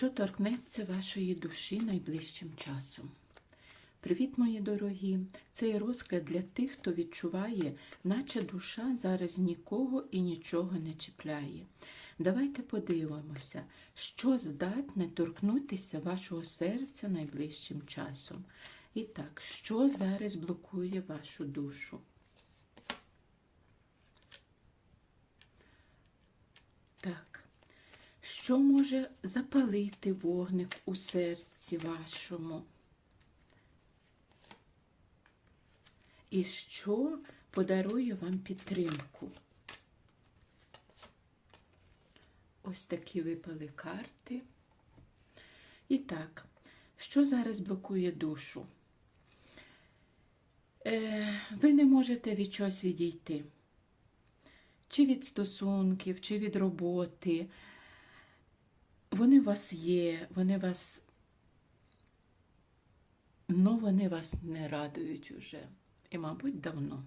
що торкнеться вашої душі найближчим часом. Привіт, мої дорогі! Цей розклад для тих, хто відчуває, наче душа зараз нікого і нічого не чіпляє. Давайте подивимося, що здатне торкнутися вашого серця найближчим часом. І так, що зараз блокує вашу душу? Так. Що може запалити вогник у серці вашому? І що подарує вам підтримку? Ось такі випали карти. І так, що зараз блокує душу? Е, ви не можете від чогось відійти. Чи від стосунків, чи від роботи. Вони у вас є, вони вас, ну, вони вас не радують уже. І, мабуть, давно.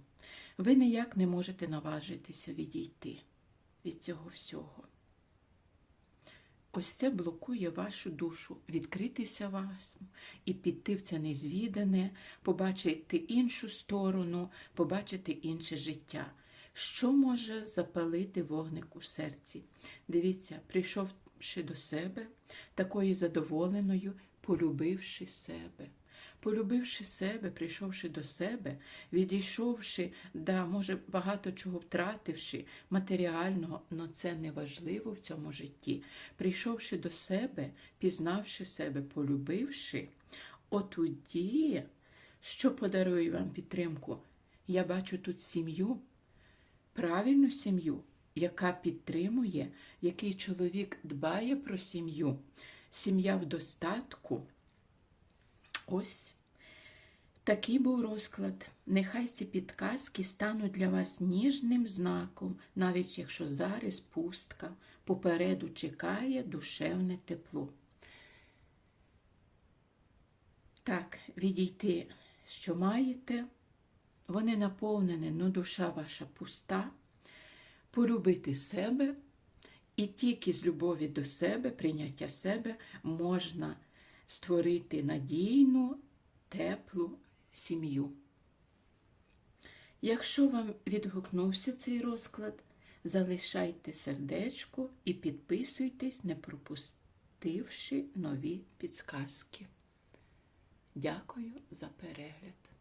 Ви ніяк не можете наважитися відійти від цього всього. Ось це блокує вашу душу, відкритися вас і піти в це незвідане, побачити іншу сторону, побачити інше життя. Що може запалити вогник у серці? Дивіться, прийшовши до себе, такою задоволеною, полюбивши себе. Полюбивши себе, прийшовши до себе, відійшовши, да, може, багато чого втративши матеріального, але це не важливо в цьому житті. Прийшовши до себе, пізнавши себе, полюбивши, отоді, що подарує вам підтримку? Я бачу тут сім'ю, правильну сім'ю, яка підтримує, який чоловік дбає про сім'ю, сім'я в достатку. Ось такий був розклад. Нехай ці підказки стануть для вас ніжним знаком, навіть якщо зараз пустка попереду чекає душевне тепло. Так, відійти, що маєте, вони наповнені, но душа ваша пуста, полюбити себе, і тільки з любові до себе, прийняття себе можна створити надійну, теплу сім'ю. Якщо вам відгукнувся цей розклад, залишайте сердечко і підписуйтесь, не пропустивши нові підсказки. Дякую за перегляд.